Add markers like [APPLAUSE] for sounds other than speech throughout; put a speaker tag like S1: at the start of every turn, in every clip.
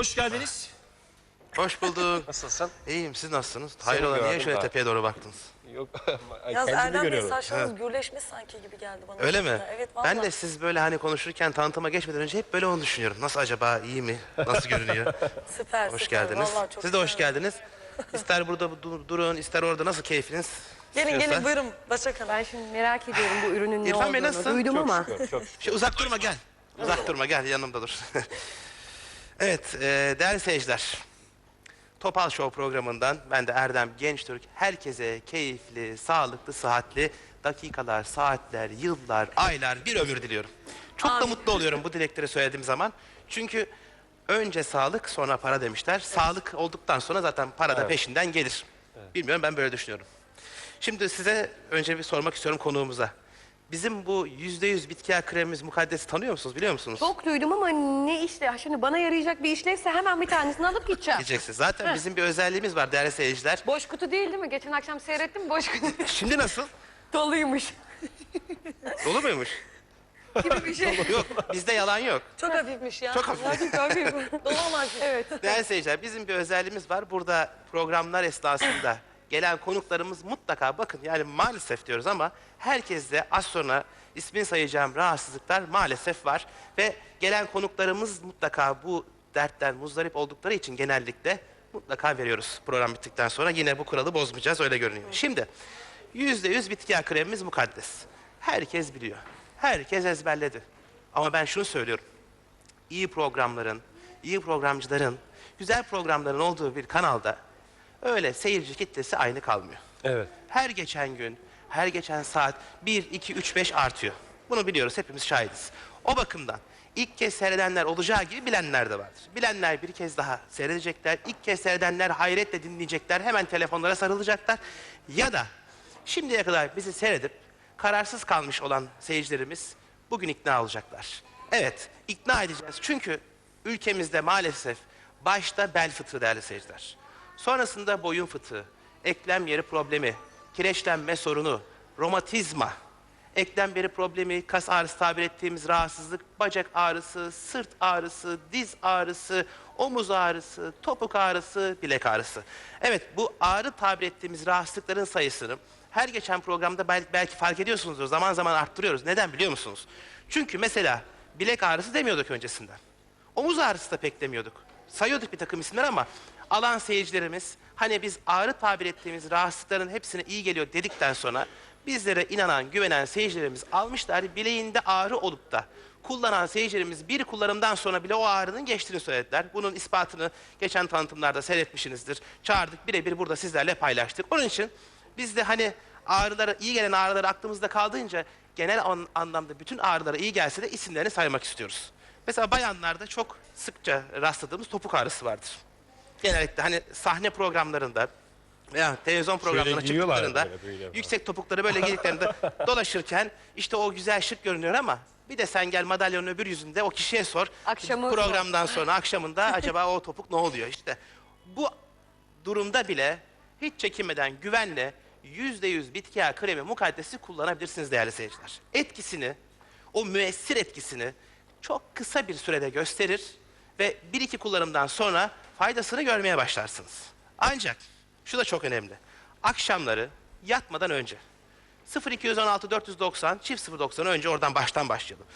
S1: Hoş geldiniz.
S2: Hoş bulduk. [LAUGHS]
S1: Nasılsın?
S2: İyiyim siz nasılsınız? Hayrola niye
S1: gördüm
S2: şöyle
S1: daha.
S2: tepeye doğru baktınız?
S1: Yok. Ay, [LAUGHS] kendimi
S3: Erdem Bey
S1: görüyorum.
S3: saçlarınız gürleşmiş sanki gibi geldi bana.
S2: Öyle mi?
S3: Evet vallahi.
S2: Ben de siz böyle hani konuşurken tanıtıma geçmeden önce hep böyle onu düşünüyorum. Nasıl acaba iyi mi? Nasıl görünüyor? [LAUGHS]
S3: Süper
S2: hoş
S3: süper.
S2: geldiniz.
S3: Vallahi çok
S2: Siz de hoş
S3: güzel.
S2: geldiniz. İster burada dur- durun, ister orada nasıl keyfiniz?
S3: Gelin
S2: istiyorsa.
S3: gelin buyurun Başak Hanım.
S4: Ben şimdi merak ediyorum bu ürünün ne
S2: İrfan Bey
S4: olduğunu.
S2: nasılsın?
S4: Duydum
S1: Çok
S4: ama.
S1: şükür, çok şükür.
S2: Şey, uzak durma gel. Uzak durma gel yanımda dur. Evet e, değerli seyirciler. Topal Show programından ben de Erdem Gençtürk herkese keyifli, sağlıklı, sıhhatli dakikalar, saatler, yıllar, aylar, bir ömür diliyorum. Çok da
S3: Amin.
S2: mutlu oluyorum bu dilekleri söylediğim zaman. Çünkü önce sağlık sonra para demişler. Sağlık olduktan sonra zaten para da peşinden gelir. Bilmiyorum ben böyle düşünüyorum. Şimdi size önce bir sormak istiyorum konuğumuza. Bizim bu yüzde yüz bitki yağı kremimiz mukaddesi tanıyor musunuz, biliyor musunuz?
S4: Çok duydum ama ne işle? Şimdi bana yarayacak bir işlevse hemen bir tanesini alıp gideceğim.
S2: Diyeceksiniz. Zaten bizim bir özelliğimiz var değerli seyirciler.
S4: Boş kutu değil değil mi? Geçen akşam seyrettim boş kutu.
S2: Şimdi nasıl? [LAUGHS]
S4: Doluymuş
S2: Dolu muymuş?
S4: gibi bir şey.
S2: Yok, bizde yalan yok.
S3: Çok hafifmiş ya.
S2: Çok hafif. [LAUGHS]
S3: Dolamaz.
S4: evet.
S2: Değerli seyirciler, bizim bir özelliğimiz var. Burada programlar esnasında gelen konuklarımız mutlaka bakın yani maalesef diyoruz ama herkeste az sonra ismini sayacağım rahatsızlıklar maalesef var. Ve gelen konuklarımız mutlaka bu dertten muzdarip oldukları için genellikle mutlaka veriyoruz program bittikten sonra. Yine bu kuralı bozmayacağız öyle görünüyor. Şimdi yüzde yüz bitki yağı kremimiz mukaddes. Herkes biliyor. Herkes ezberledi. Ama ben şunu söylüyorum iyi programların, iyi programcıların, güzel programların olduğu bir kanalda öyle seyirci kitlesi aynı kalmıyor.
S1: Evet.
S2: Her geçen gün, her geçen saat 1, 2, 3, 5 artıyor. Bunu biliyoruz, hepimiz şahidiz. O bakımdan ilk kez seyredenler olacağı gibi bilenler de vardır. Bilenler bir kez daha seyredecekler, ilk kez seyredenler hayretle dinleyecekler, hemen telefonlara sarılacaklar. Ya da şimdiye kadar bizi seyredip kararsız kalmış olan seyircilerimiz bugün ikna olacaklar. Evet, ikna edeceğiz. Çünkü ülkemizde maalesef başta bel fıtığı değerli seyirciler. Sonrasında boyun fıtığı, eklem yeri problemi, kireçlenme sorunu, romatizma, eklem yeri problemi, kas ağrısı tabir ettiğimiz rahatsızlık, bacak ağrısı, sırt ağrısı, diz ağrısı, omuz ağrısı, topuk ağrısı, bilek ağrısı. Evet bu ağrı tabir ettiğimiz rahatsızlıkların sayısını her geçen programda belki, belki fark ediyorsunuzdur. Zaman zaman arttırıyoruz. Neden biliyor musunuz? Çünkü mesela bilek ağrısı demiyorduk öncesinden. Omuz ağrısı da pek demiyorduk. Sayıyorduk bir takım isimler ama alan seyircilerimiz hani biz ağrı tabir ettiğimiz rahatsızlıkların hepsine iyi geliyor dedikten sonra bizlere inanan, güvenen seyircilerimiz almışlar bileğinde ağrı olup da kullanan seyircilerimiz bir kullanımdan sonra bile o ağrının geçtiğini söylediler. Bunun ispatını geçen tanıtımlarda seyretmişsinizdir. Çağırdık birebir burada sizlerle paylaştık. Onun için biz de hani ağrılara, iyi gelen ağrıları aklımızda kaldığınca genel an- anlamda bütün ağrılara iyi gelse de isimlerini saymak istiyoruz. Mesela bayanlarda çok sıkça rastladığımız topuk ağrısı vardır. Genellikle hani sahne programlarında veya televizyon programlarına
S1: giyiyorlar
S2: çıktıklarında
S1: böyle, böyle.
S2: yüksek topukları böyle giydiklerinde [LAUGHS] dolaşırken işte o güzel şık görünüyor ama bir de sen gel madalyonun öbür yüzünde o kişiye sor.
S4: Akşamı
S2: Programdan sonra akşamında [LAUGHS] acaba o topuk ne oluyor işte. Bu durumda bile hiç çekinmeden güvenle yüzde yüz bitki yağı kremi mukaddesi kullanabilirsiniz değerli seyirciler. Etkisini, o müessir etkisini çok kısa bir sürede gösterir ve bir iki kullanımdan sonra faydasını görmeye başlarsınız. Ancak şu da çok önemli. Akşamları yatmadan önce 0216 490 çift 090 önce oradan baştan başlayalım.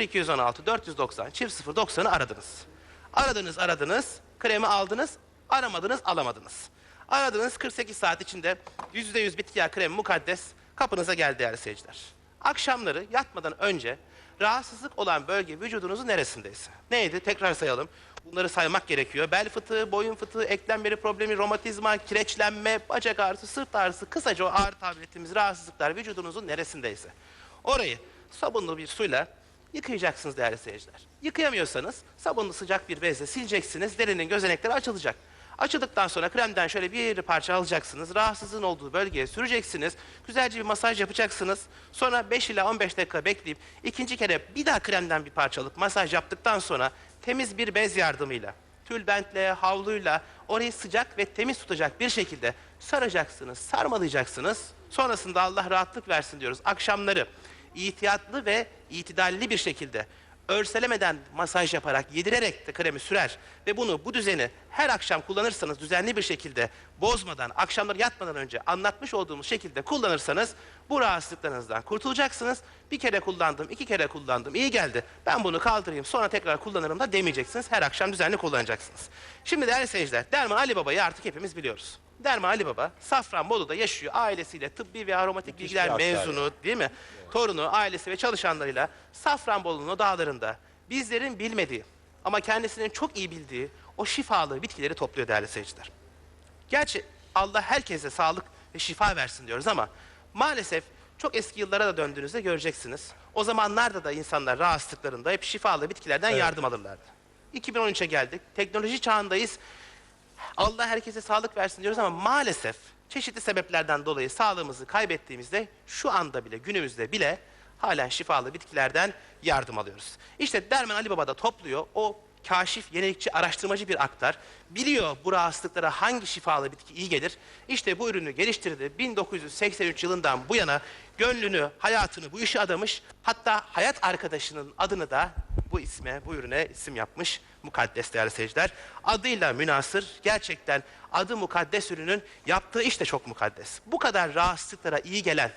S2: 0216 490 çift 090'ı aradınız. Aradınız aradınız, kremi aldınız, aramadınız alamadınız. Aradınız 48 saat içinde %100 bitki yağı kremi mukaddes kapınıza geldi değerli seyirciler. Akşamları yatmadan önce rahatsızlık olan bölge vücudunuzun neresindeyse. Neydi? Tekrar sayalım. Bunları saymak gerekiyor. Bel fıtığı, boyun fıtığı, eklem yeri problemi, romatizma, kireçlenme, bacak ağrısı, sırt ağrısı, kısaca o ağrı tabir ettiğimiz rahatsızlıklar vücudunuzun neresindeyse. Orayı sabunlu bir suyla yıkayacaksınız değerli seyirciler. Yıkayamıyorsanız sabunlu sıcak bir bezle sileceksiniz, derinin gözenekleri açılacak. Açıldıktan sonra kremden şöyle bir parça alacaksınız. Rahatsızlığın olduğu bölgeye süreceksiniz. Güzelce bir masaj yapacaksınız. Sonra 5 ila 15 dakika bekleyip ikinci kere bir daha kremden bir parça alıp masaj yaptıktan sonra temiz bir bez yardımıyla, tülbentle, havluyla orayı sıcak ve temiz tutacak bir şekilde saracaksınız, sarmalayacaksınız. Sonrasında Allah rahatlık versin diyoruz. Akşamları ihtiyatlı ve itidalli bir şekilde örselemeden masaj yaparak, yedirerek de kremi sürer ve bunu bu düzeni her akşam kullanırsanız düzenli bir şekilde bozmadan, akşamları yatmadan önce anlatmış olduğumuz şekilde kullanırsanız bu rahatsızlıklarınızdan kurtulacaksınız. Bir kere kullandım, iki kere kullandım, iyi geldi. Ben bunu kaldırayım, sonra tekrar kullanırım da demeyeceksiniz. Her akşam düzenli kullanacaksınız. Şimdi değerli seyirciler, Derman Ali Baba'yı artık hepimiz biliyoruz. Derman Ali Baba, Safranbolu'da yaşıyor. Ailesiyle tıbbi ve aromatik bilgiler
S1: bir aktar
S2: mezunu, değil mi? Torunu, ailesi ve çalışanlarıyla Safranbolu'nun o dağlarında bizlerin bilmediği ama kendisinin çok iyi bildiği o şifalı bitkileri topluyor değerli seyirciler. Gerçi Allah herkese sağlık ve şifa versin diyoruz ama maalesef çok eski yıllara da döndüğünüzde göreceksiniz. O zamanlarda da insanlar rahatsızlıklarında hep şifalı bitkilerden yardım alırlardı. 2013'e geldik. Teknoloji çağındayız. Allah herkese sağlık versin diyoruz ama maalesef çeşitli sebeplerden dolayı sağlığımızı kaybettiğimizde şu anda bile günümüzde bile halen şifalı bitkilerden yardım alıyoruz. İşte Derman Ali Baba da topluyor o kaşif, yenilikçi, araştırmacı bir aktar. Biliyor bu rahatsızlıklara hangi şifalı bitki iyi gelir. İşte bu ürünü geliştirdi. 1983 yılından bu yana gönlünü, hayatını bu işe adamış. Hatta hayat arkadaşının adını da bu isme, bu ürüne isim yapmış mukaddes değerli seyirciler. Adıyla münasır, gerçekten adı mukaddes ürünün yaptığı iş de çok mukaddes. Bu kadar rahatsızlıklara iyi gelen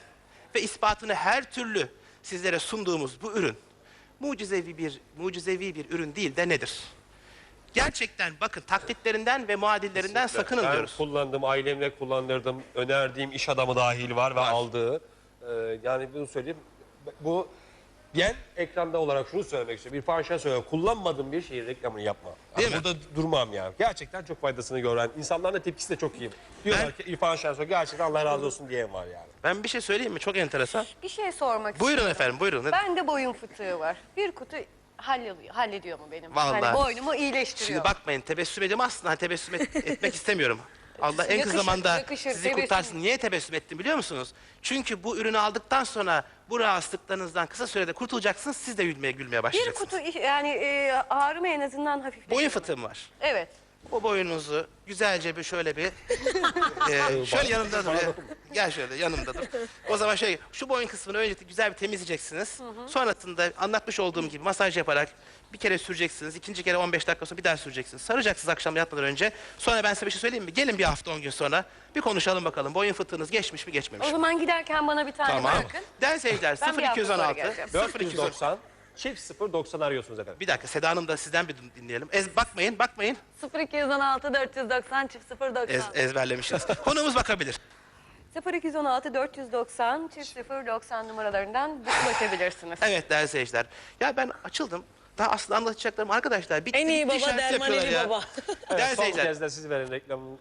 S2: ve ispatını her türlü sizlere sunduğumuz bu ürün mucizevi bir mucizevi bir ürün değil de nedir? Gerçekten bakın taklitlerinden ve muadillerinden sakının
S1: ben
S2: diyoruz.
S1: kullandım, ailemle kullandırdım. Önerdiğim iş adamı dahil var ve aldığı. Ee, yani bunu söyleyeyim. Bu ben ekranda olarak şunu söylemek istiyorum. Bir fahişe söylüyorum. Kullanmadığım bir şeyin reklamını yapma.
S2: Değil
S1: Yani
S2: mi?
S1: Burada durmam yani. Gerçekten çok faydasını gören. İnsanların da tepkisi de çok iyi. Diyorlar ki İrfan Şensoy gerçekten Allah razı olsun diyen var yani.
S2: Ben bir şey söyleyeyim mi? Çok enteresan.
S4: Bir şey sormak
S2: Buyurun
S4: istiyorum.
S2: efendim, buyurun.
S4: Bende boyun fıtığı var. Bir kutu hallediyor, hallediyor mu benim?
S2: Vallahi.
S4: Hani boynumu iyileştiriyor.
S2: Şimdi bakmayın tebessüm ediyorum aslında hani tebessüm et- etmek [LAUGHS] istemiyorum. Allah en kısa
S4: Yakışır,
S2: zamanda
S4: yakışır,
S2: sizi kurtarsın. Niye tebessüm ettim biliyor musunuz? Çünkü bu ürünü aldıktan sonra bu rahatsızlıklarınızdan kısa sürede kurtulacaksınız. Siz de gülmeye gülmeye
S4: bir
S2: başlayacaksınız.
S4: kutu yani e, ağrımı en azından hafifletiyor.
S2: Boyun fıtığım var.
S4: Evet.
S2: O boyunuzu güzelce bir şöyle bir [LAUGHS] e, şöyle yanımda dur. ya. Gel şöyle yanımda dur. O zaman şey şu boyun kısmını önce güzel bir temizleyeceksiniz. Sonrasında anlatmış olduğum gibi masaj yaparak bir kere süreceksiniz. ikinci kere 15 dakika sonra bir daha süreceksiniz. Saracaksınız akşam yatmadan önce. Sonra ben size bir şey söyleyeyim mi? Gelin bir hafta 10 gün sonra bir konuşalım bakalım. Boyun fıtığınız geçmiş mi geçmemiş
S4: O
S2: mi?
S4: zaman giderken bana bir tane
S2: Tamam.
S4: bırakın.
S2: Değerli seyirciler
S4: Ben bir hafta sonra
S2: 0216
S4: geleceğim.
S2: 0290
S1: 490 çift 090 arıyorsunuz efendim.
S2: Bir dakika Seda Hanım da sizden bir dinleyelim. Ez, bakmayın bakmayın.
S3: 0216 490 çift 090.
S2: Ez, ezberlemişsiniz. [LAUGHS] Konuğumuz bakabilir.
S4: 0216 490 çift 090 numaralarından ulaşabilirsiniz.
S2: Evet değerli seyirciler. Ya ben açıldım. Daha aslında anlatacaklarım arkadaşlar. Bitti,
S3: En iyi
S2: bitti
S3: baba
S2: işareti
S3: Derman
S2: yapıyorlar
S3: Ali
S2: ya.
S3: Baba. [LAUGHS]
S2: Değerli
S1: Evet, son
S2: seyirciler.
S1: kez de siz verin reklamın.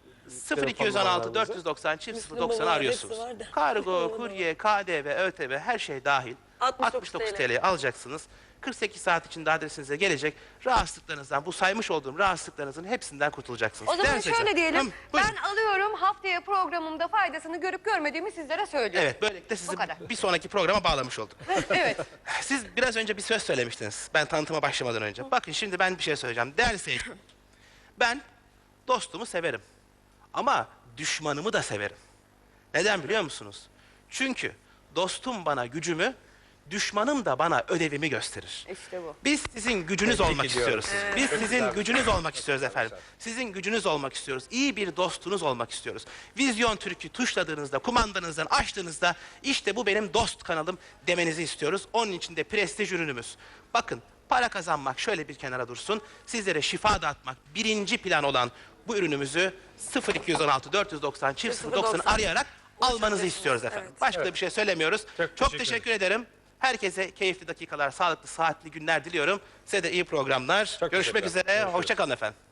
S2: 0216 490 çift
S3: Müslüm
S2: 090
S3: Baba,
S2: arıyorsunuz.
S3: var da.
S2: Kargo, [LAUGHS] kurye, KDV, ÖTV her şey dahil.
S3: 69
S2: 69 TL alacaksınız. 48 saat içinde adresinize gelecek. Rahatsızlıklarınızdan, bu saymış olduğum rahatsızlıklarınızın hepsinden kurtulacaksınız.
S4: O zaman
S2: Değerli
S4: şöyle
S2: seyirciler.
S4: diyelim.
S2: Hı, buyurun.
S4: ben alıyorum haftaya programımda faydasını görüp görmediğimi sizlere söylüyorum.
S2: Evet, böylelikle sizi
S4: Bu kadar.
S2: bir sonraki programa bağlamış olduk. [LAUGHS]
S4: evet.
S2: Siz biraz önce bir söz söylemiştiniz. Ben tanıtıma başlamadan önce. Bakın şimdi ben bir şey söyleyeceğim. Değerli seyirciler. Ben dostumu severim. Ama düşmanımı da severim. Neden biliyor musunuz? Çünkü dostum bana gücümü, düşmanım da bana ödevimi gösterir.
S4: İşte bu.
S2: Biz sizin gücünüz
S1: Tebrik
S2: olmak
S1: ediyorum.
S2: istiyoruz. Biz sizin gücünüz olmak istiyoruz efendim. Sizin gücünüz olmak istiyoruz. İyi bir dostunuz olmak istiyoruz. Vizyon Türk'ü tuşladığınızda, kumandanızdan açtığınızda işte bu benim dost kanalım demenizi istiyoruz. Onun için de prestij ürünümüz. Bakın para kazanmak şöyle bir kenara dursun. Sizlere şifa dağıtmak birinci plan olan bu ürünümüzü 0216 490 çift 090 arayarak almanızı istiyoruz efendim. Başka da bir şey söylemiyoruz. Çok,
S1: teşekkür
S2: teşekkür ederim. Herkese keyifli dakikalar, sağlıklı, saatli günler diliyorum. Size de iyi programlar.
S1: Çok
S2: Görüşmek üzere.
S1: Görüşürüz.
S2: Hoşçakalın efendim.